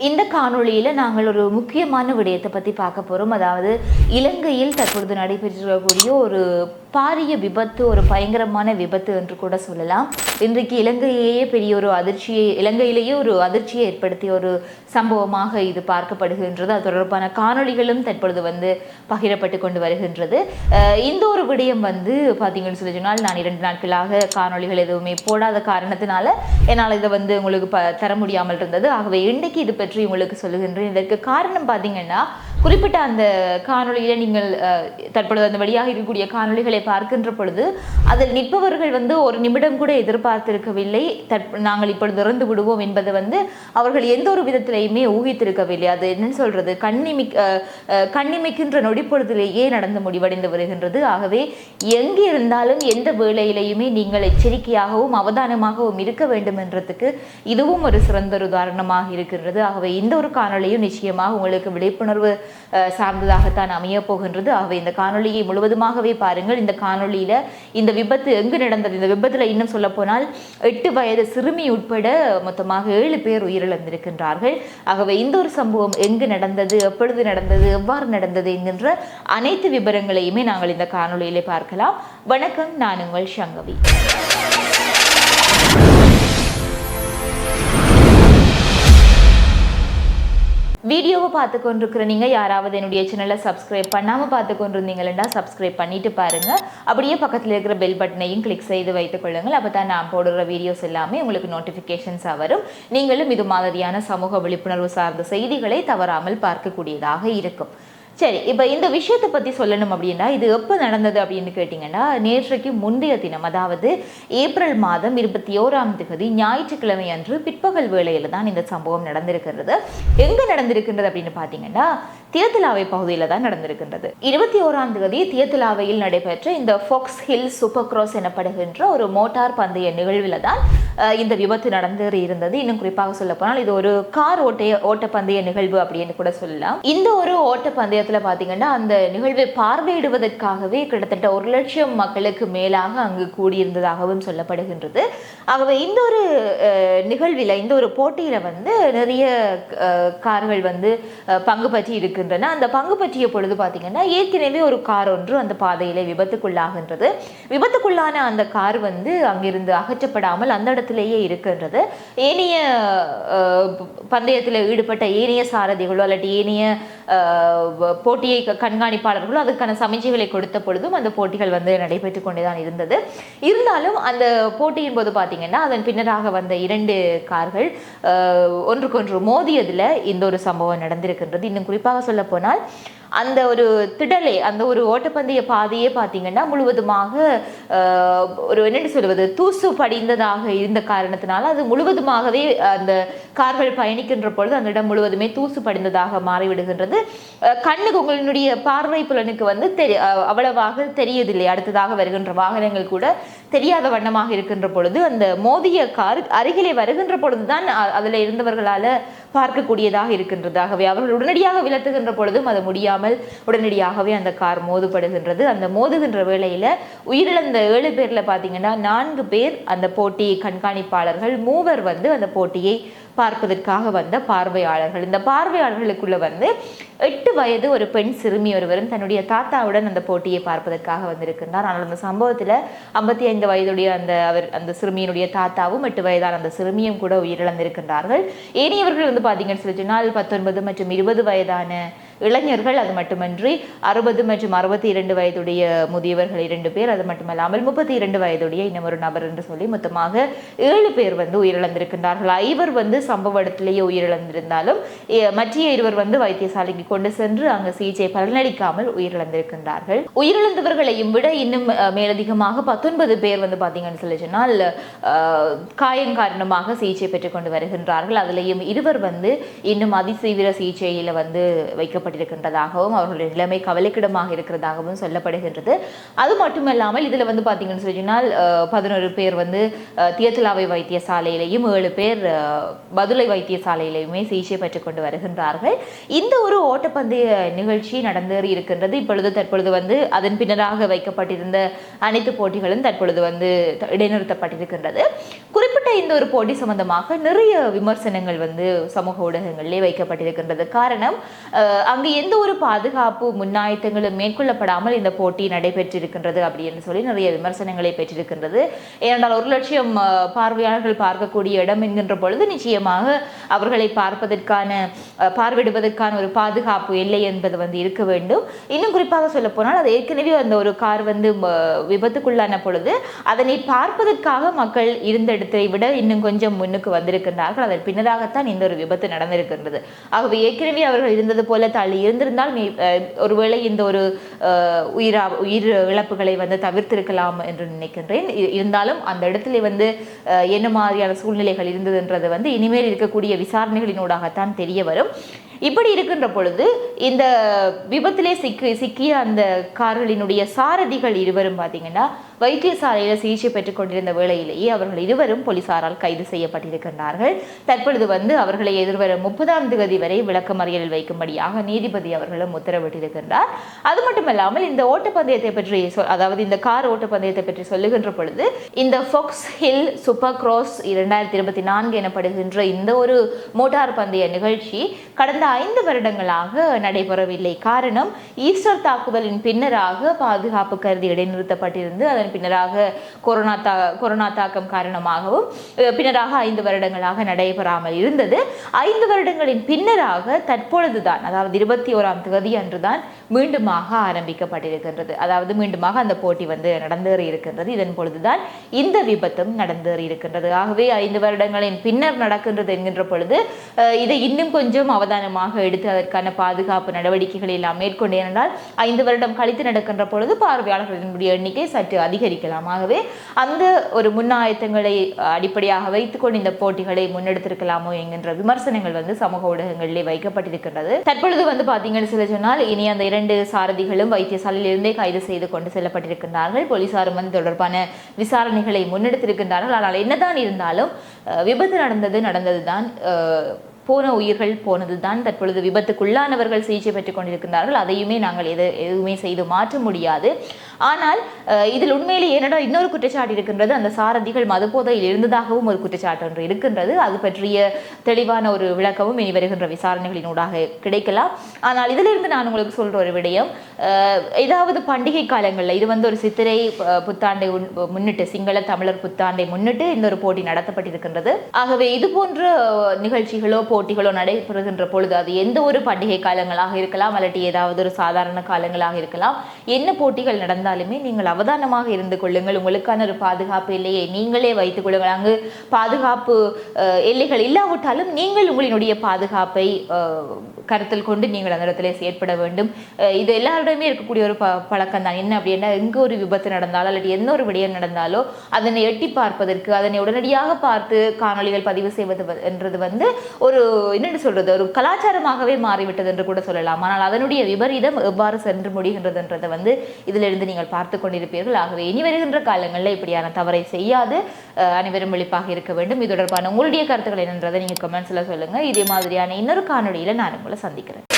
இந்த காணொளியில் நாங்கள் ஒரு முக்கியமான விடயத்தை பற்றி பார்க்க போகிறோம் அதாவது இலங்கையில் தற்பொழுது நடைபெற்றிருக்கக்கூடிய ஒரு பாரிய விபத்து ஒரு பயங்கரமான விபத்து என்று கூட சொல்லலாம். இன்றைக்கு இலங்கையிலேயே பெரிய ஒரு அதிர்ச்சியை இலங்கையிலேயே ஒரு அதிர்ச்சியை ஏற்படுத்திய ஒரு சம்பவமாக இது பார்க்கப்படுகின்றது. அது தொடர்பான காணொளிகளும் தற்பொழுது வந்து பகிரப்பட்டு கொண்டு வருகின்றது. இந்த ஒரு விடயம் வந்து பார்த்தீங்கன்னு சொல்லி சொன்னால் நான் இரண்டு நாட்களாக காணொளிகள் எதுவுமே போடாத காரணத்தினால என்னால் இதை வந்து உங்களுக்கு ப தர முடியாமல் இருந்தது. ஆகவே இன்றைக்கு இது பற்றி உங்களுக்கு சொல்லுகின்றேன். இதற்கு காரணம் பார்த்தீங்கன்னா குறிப்பிட்ட அந்த காணொளியில் நீங்கள் தற்பொழுது அந்த வழியாக இருக்கக்கூடிய காணொளிகளை பார்க்கின்ற பொழுது அதில் நிற்பவர்கள் வந்து ஒரு நிமிடம் கூட எதிர்பார்த்திருக்கவில்லை. தற் நாங்கள் இப்பொழுது இறந்து விடுவோம் என்பது வந்து அவர்கள் எந்த ஒரு விதத்திலையுமே ஊகித்திருக்கவில்லை. அது என்னன்னு சொல்றது? கண்ணிமி அஹ், கண்ணிமைக்கின்ற நொடிப்பொழுதிலேயே நடந்து முடிவடைந்து வருகின்றது. ஆகவே எங்கே இருந்தாலும் எந்த வேளையிலையுமே நீங்கள் எச்சரிக்கையாகவும் அவதானமாகவும் இருக்க வேண்டும் என்றதுக்கு இதுவும் ஒரு சிறந்த ஒரு உதாரணமாக இருக்கின்றது. ஆகவே இந்த ஒரு காணொளியும் நிச்சயமாக உங்களுக்கு விழிப்புணர்வு சார்ந்ததாகத்தான் அமைய போகின்றது. ஆகவே இந்த காணொலியை முழுவதுமாகவே பாருங்கள். இந்த காணொலியில் இந்த விபத்து எங்கு நடந்தது? இந்த விபத்துல இன்னும் சொல்ல போனால் எட்டு வயது சிறுமி உட்பட மொத்தமாக ஏழு பேர் உயிரிழந்திருக்கின்றார்கள். ஆகவே இந்த ஒரு சம்பவம் எங்கு நடந்தது? எப்பொழுது நடந்தது? எவ்வாறு நடந்தது? என்கின்ற அனைத்து விவரங்களையுமே நாங்கள் இந்த காணொளியிலே பார்க்கலாம். வணக்கம். நான் உங்கள் சங்கவி. வீடியோவை பார்த்து கொண்டிருக்கிற நீங்கள் யாராவது என்னுடைய சேனலை சப்ஸ்கிரைப் பண்ணாமல் பார்த்து கொண்டிருந்தீங்கன்னா சப்ஸ்கிரைப் பண்ணிட்டு பாருங்கள் அப்படியே பக்கத்தில் இருக்கிற பெல் பட்டனையும் கிளிக் செய்து வைத்துக் கொள்ளுங்கள். அப்போ தான் நான் போடுற வீடியோஸ் எல்லாமே உங்களுக்கு நோட்டிஃபிகேஷன்ஸாக வரும். நீங்களும் இது மாதிரியான சமூக விழிப்புணர்வு சார்ந்த செய்திகளை தவறாமல் பார்க்கக்கூடியதாக இருக்கும். சரி இப்போ இந்த விஷயத்தை பற்றி சொல்லணும் அப்படின்னா இது எப்போ நடந்தது அப்படின்னு கேட்டிங்கன்னா நேற்றைக்கு முந்தைய தினம் அதாவது ஏப்ரல் மாதம் இருபத்தி ஓராம் தேதி ஞாயிற்றுக்கிழமை அன்று பிற்பகல் வேளையில் தான் இந்த சம்பவம் நடந்திருக்கிறது. எங்கே நடந்திருக்கின்றது அப்படின்னு பார்த்தீங்கன்னா தியத்திலாவை பகுதியில் தான் நடந்திருக்கின்றது. இருபத்தி ஓராம் தேதி தியத்திலாவையில் நடைபெற்ற இந்த ஃபோக்ஸ் ஹில் சூப்பர் கிராஸ் எனப்படுகின்ற ஒரு மோட்டார் பந்தய நிகழ்வில் தான் இந்த விபத்து நடந்து இருந்தது இன்னும் குறிப்பாக சொல்ல போனால் இது ஒரு கார் ஓட்டைய ஓட்டப்பந்தய நிகழ்வு அப்படின்னு கூட சொல்லலாம். இந்த ஒரு ஓட்டப்பந்தயத்தில் பார்த்தீங்கன்னா அந்த நிகழ்வை பார்வையிடுவதற்காகவே கிட்டத்தட்ட ஒரு லட்சம் மக்களுக்கு மேலாக அங்கு கூடியிருந்ததாகவும் சொல்லப்படுகின்றது. ஆகவே இந்த ஒரு நிகழ்வில் இந்த ஒரு போட்டியில் வந்து நிறைய கார்கள் வந்து பங்கு பற்றி இருக்கின்றன. அந்த பங்கு பற்றிய பொழுது பார்த்தீங்கன்னா ஏற்கனவே ஒரு கார் ஒன்று அந்த பாதையில் விபத்துக்குள்ளாகின்றது. விபத்துக்குள்ளான அந்த கார் வந்து அங்கிருந்து அகற்றப்படாமல் அந்த இடத்திலேயே இருக்கின்றது. ஏனைய பந்தயத்தில் ஈடுபட்ட ஏனைய சாரதிகளோ அல்லது ஏனைய போட்டியை க- கண்காணிப்பாளர்களோ அதற்கான சமிஞ்சைகளை கொடுத்த பொழுதும் அந்த போட்டிகள் வந்து நடைபெற்று கொண்டே தான் இருந்தது. இருந்தாலும் அந்த போட்டியின் போது பார்த்தீங்கன்னா அதன் பின்னராக வந்த இரண்டு கார்கள் ஒன்றுக்கொன்று மோதியதில் இந்த ஒரு சம்பவம் நடந்திருக்கின்றது. இன்னும் குறிப்பாக சொல்ல போனால் அந்த ஒரு திடலை அந்த ஒரு ஓட்டப்பந்தய பாதையே பார்த்தீங்கன்னா முழுவதுமாக ஒரு என்னென்னு சொல்வது தூசு படிந்ததாக இருந்த காரணத்தினால அது முழுவதுமாகவே அந்த கார்கள் பயணிக்கின்ற பொழுது அந்த இடம் முழுவதுமே தூசு படிந்ததாக மாறிவிடுகின்றது. கண்ணுக்கு உங்களுடைய பார்வை புலனுக்கு வந்து தெரி அவ்வளவாக தெரியதில்லை. அடுத்ததாக வருகின்ற வாகனங்கள் கூட தெரியாத வண்ணமாக இருக்கின்ற பொழுது அந்த மோதிய கார் அருகிலே வருகின்ற பொழுதுதான் அதில் இருந்தவர்களால் பார்க்கக்கூடியதாக இருக்கின்றதாகவே அவர்கள் உடனடியாக விலத்துகின்ற பொழுதும் அது முடியாமல் உடனடியாகவே அந்த கார் மோதுபடுகின்றது. அந்த மோதுகின்ற வேளையில் உயிரிழந்த ஏழு பேரில் பார்த்தீங்கன்னா நான்கு பேர் அந்த போட்டி கண்காணிப்பாளர்கள் மூவர் வந்து அந்த போட்டியை பார்ப்பதற்காக வந்த பார்வையாளர்கள். இந்த பார்வையாளர்களுக்குள்ள வந்து எட்டு வயது ஒரு பெண் சிறுமி ஒருவரும் தன்னுடைய தாத்தாவுடன் அந்த போட்டியை பார்ப்பதற்காக வந்திருக்கின்றார். ஆனால் அந்த சம்பவத்தில் ஐம்பத்தி ஐந்து வயதுடைய அந்த அவர் அந்த சிறுமியினுடைய தாத்தாவும் எட்டு வயதான அந்த சிறுமியும் கூட உயிரிழந்திருக்கின்றார்கள். ஏனையவர்கள் வந்து பார்த்தீங்கன்னு சொல்லி சொன்னால் பத்தொன்பது மற்றும் இருபது வயதான இளைஞர்கள் அது மட்டுமன்றி அறுபது மற்றும் அறுபத்தி இரண்டு வயதுடைய முதியவர்கள் இரண்டு பேர் அது மட்டுமல்லாமல் முப்பத்தி இரண்டு வயதுடைய இன்னும் ஒரு நபர் என்று சொல்லி மொத்தமாக ஏழு பேர் வந்து உயிரிழந்திருக்கின்றார்கள். ஐவர் வந்து சம்பவ இடத்திலேயே உயிரிழந்திருந்தாலும் மற்ற இருவர் வந்து வைத்தியசாலைக்கு கொண்டு சென்று அங்கு சிகிச்சை பலனளிக்காமல் உயிரிழந்திருக்கின்றார்கள். உயிரிழந்தவர்களையும் விட இன்னும் மேலதிகமாக பத்தொன்பது பேர் வந்து பார்த்தீங்கன்னு சொல்லி சொன்னால் காயம் காரணமாக சிகிச்சை பெற்றுக்கொண்டு வருகின்றார்கள். அதிலேயும் இருவர் வந்து இன்னும் அதிசீவிர சிகிச்சையில் வந்து வைக்கப்பட்டு பாதிக்கப்பட்டிருக்கின்றதாகவும் அவர்களுடைய நிலைமை கவலைக்கிடமாக இருக்கிறதாகவும் சொல்லப்படுகின்றது. அது மட்டுமல்லாமல் இதில் வந்து பார்த்தீங்கன்னு சொன்னால் பதினோரு பேர் வந்து அஹ், தியத்துலாவை வைத்தியசாலையிலையும் ஏழு பேர் அஹ், பதுளை வைத்தியசாலையிலையுமே சிகிச்சை பெற்றுக் கொண்டு வருகின்றார்கள். இந்த ஒரு ஓட்டப்பந்தய நிகழ்ச்சி நடந்தேறி இருக்கின்றது. இப்பொழுது தற்பொழுது வந்து அதன் பின்னராக வைக்கப்பட்டிருந்த அனைத்து போட்டிகளும் தற்பொழுது வந்து இடைநிறுத்தப்பட்டிருக்கின்றது. குறிப்பிட்ட இந்த ஒரு போட்டி சம்பந்தமாக நிறைய விமர்சனங்கள் வந்து சமூக ஊடகங்களிலே வைக்கப்பட்டிருக்கின்றது. காரணம் அங்கு எந்த ஒரு பாதுகாப்பு முன்னாயத்தங்களும் மேற்கொள்ளப்படாமல் இந்த போட்டி நடைபெற்றிருக்கின்றது அப்படின்னு சொல்லி நிறைய விமர்சனங்களை பெற்றிருக்கின்றது. ஏனென்றால் ஒரு லட்சம் பார்வையாளர்கள் பார்க்கக்கூடிய இடம் என்கின்ற பொழுது நிச்சயமாக அவர்களை பார்ப்பதற்கான பார்வையிடுவதற்கான ஒரு பாதுகாப்பு இல்லை என்பது வந்து இருக்க வேண்டும். இன்னும் குறிப்பாக சொல்ல போனால் அது ஏற்கனவே அந்த ஒரு கார் வந்து விபத்துக்குள்ளான பொழுது அதனை பார்ப்பதற்காக மக்கள் இருந்த இடத்தை விட இன்னும் கொஞ்சம் முன்னுக்கு வந்திருக்கின்றார்கள். அதன் பின்னராகத்தான் இந்த ஒரு விபத்து நடந்திருக்கின்றது. ஆகவே ஏற்கனவே அவர்கள் இருந்தது போல புத்திசாலி இருந்திருந்தால் மே- ஒருவேளை இந்த ஒரு உயிரா உயிர் இழப்புகளை வந்து தவிர்த்திருக்கலாம் என்று நினைக்கின்றேன். இருந்தாலும் அந்த இடத்துல வந்து என்ன மாதிரியான சூழ்நிலைகள் இருந்ததுன்றது வந்து இனிமேல் இருக்கக்கூடிய விசாரணைகளினூடாகத்தான் தெரிய வரும். இப்படி இருக்கின்ற பொழுது இந்த விபத்திலே சிக்கி சிக்கிய அந்த கார்களினுடைய சாரதிகள் இருவரும் பார்த்தீங்கன்னா வைத்தியசாலையில் சிகிச்சை பெற்றுக் கொண்டிருந்த வேளையிலேயே அவர்கள் இருவரும் போலீசாரால் கைது செய்யப்பட்டிருக்கின்றார்கள். தற்பொழுது வந்து அவர்களை எதிர்வரும் முப்பதாம் தேதி வரை விளக்கமறியலில் வைக்கும்படியாக நீதிபதி அவர்களும் உத்தரவிட்டிருக்கின்றார். அது மட்டுமல்லாமல் இந்த ஓட்டப்பந்தயத்தை பற்றி அதாவது இந்த கார் ஓட்டப்பந்தயத்தை பற்றி சொல்லுகின்ற பொழுது இந்த ஃபொக்ஸ் ஹில் சூப்பர் கிராஸ் இரண்டாயிரத்தி இருபத்தி நான்கு எனப்படுகின்ற இந்த ஒரு மோட்டார் பந்தய நிகழ்ச்சி கடந்த ஐந்து வருடங்களாக நடைபெறவில்லை. காரணம் ஈஸ்டர் தாக்குதலின் பின்னராக பாதுகாப்பு கருதி இடைநிறுத்தப்பட்டிருந்து அதன் பின்னராக கொரோனா தா கொரோனா தாக்கம் காரணமாகவும் பின்னராக ஐந்து வருடங்களாக நடைபெறாமல் இருந்தது. ஐந்து வருடங்களின் பின்னராக தற்பொழுதுதான் அதாவது இருபத்தி ஓராம் தேதி அன்றுதான் மீண்டுமாக ஆரம்பிக்கப்பட்டிருக்கின்றது. அதாவது மீண்டுமாக அந்த போட்டி வந்து நடந்தேறி இருக்கின்றது. இதன் பொழுதுதான் இந்த விபத்தும் நடந்தேறி இருக்கின்றது. ஆகவே ஐந்து வருடங்களின் பின்னர் நடக்கின்றது என்கின்ற பொழுது இதை இன்னும் கொஞ்சம் அவதானமாக எடுத்து அதற்கான பாதுகாப்பு நடவடிக்கைகளை எல்லாம் மேற்கொண்டு ஏனென்றால் ஐந்து வருடம் கழித்து நடக்கின்ற பொழுது பார்வையாளர்களினுடைய எண்ணிக்கை சற்று அதிகரிக்கலாம். ஆகவே அந்த ஒரு முன்னாயத்தங்களை அடிப்படையாக வைத்துக்கொண்டு இந்த போட்டிகளை முன்னெடுத்திருக்கலாமோ என்கின்ற விமர்சனங்கள் வந்து சமூக ஊடகங்களிலே வைக்கப்பட்டிருக்கின்றது. தற்பொழுது வந்து பார்த்தீங்கன்னு சொல்ல சொன்னால் இனி அந்த இரண்டு சாரதிகளும் வைத்தியசாலையிலிருந்தே கைது செய்து கொண்டு செல்லப்பட்டிருக்கின்றார்கள். போலீசாரும் வந்து தொடர்பான விசாரணைகளை முன்னெடுத்திருக்கின்றார்கள். ஆனால் என்னதான் இருந்தாலும் விபத்து நடந்தது நடந்தது தான் போன உயிர்கள் போனதுதான் தற்பொழுது விபத்துக்குள்ளானவர்கள் சிகிச்சை பெற்றுக் கொண்டிருக்கின்றார்கள். அதையுமே நாங்கள் எது எதுவுமே செய்து மாற்ற முடியாது. ஆனால் இதில் உண்மையிலேயே என்னடா இன்னொரு குற்றச்சாட்டு இருக்கின்றது? அந்த சாரதிகள் மதுபோதையில் இருந்ததாகவும் ஒரு குற்றச்சாட்டு ஒன்று இருக்கின்றது. அது பற்றிய தெளிவான ஒரு விளக்கமும் இனி வருகின்ற விசாரணைகளினூடாக கிடைக்கலாம். ஆனால் இதிலிருந்து நான் உங்களுக்கு சொல்ற ஒரு விடயம் ஏதாவது பண்டிகை காலங்களில் இது வந்து ஒரு சித்திரை புத்தாண்டை முன்னிட்டு சிங்கள தமிழர் புத்தாண்டை முன்னிட்டு இந்த ஒரு போட்டி நடத்தப்பட்டிருக்கின்றது. ஆகவே இது போன்ற நிகழ்ச்சிகளோ நிகழ்ச்சிகளோ போட்டிகளோ நடைபெறுகின்ற பொழுது அது எந்த ஒரு பண்டிகை காலங்களாக இருக்கலாம் அல்லது ஏதாவது ஒரு சாதாரண காலங்களாக இருக்கலாம் என்ன போட்டிகள் நடந்தாலுமே நீங்கள் அவதானமாக இருந்து கொள்ளுங்கள். உங்களுக்கான ஒரு பாதுகாப்பு எல்லையை நீங்களே வைத்துக் கொள்ளுங்கள். அங்கு பாதுகாப்பு எல்லைகள் இல்லாவிட்டாலும் நீங்கள் உங்களினுடைய பாதுகாப்பை கருத்தில் கொண்டு நீங்கள் அந்த இடத்துல செயற்பட வேண்டும். இது எல்லாருடையுமே இருக்கக்கூடிய ஒரு ப பழக்கம் தான் என்ன அப்படின்னா எங்கே ஒரு விபத்து நடந்தாலோ அல்லது எந்த ஒரு விடயம் நடந்தாலோ அதனை எட்டி பார்ப்பதற்கு அதனை உடனடியாக பார்த்து காணொளிகள் பதிவு செய்வது வ- என்றது வந்து ஒரு என்னென்னு சொல்கிறது ஒரு கலாச்சாரமாகவே மாறிவிட்டது என்று கூட சொல்லலாம். ஆனால் அதனுடைய விபரீதம் எவ்வாறு சென்று முடிகின்றதுன்றதை வந்து இதிலிருந்து நீங்கள் பார்த்து கொண்டிருப்பீர்கள். ஆகவே இனி வருகின்ற காலங்களில் இப்படியான தவறை செய்யாது. அனைவரும் விழிப்பாக இருக்க வேண்டும். இது தொடர்பான உங்களுடைய கருத்துக்கள் என்னன்றதை நீங்கள் கமெண்ட்ஸில் சொல்லுங்கள் இதே மாதிரியான இன்னொரு காணொலியில் நான் உங்களை சந்திக்கிறேன்.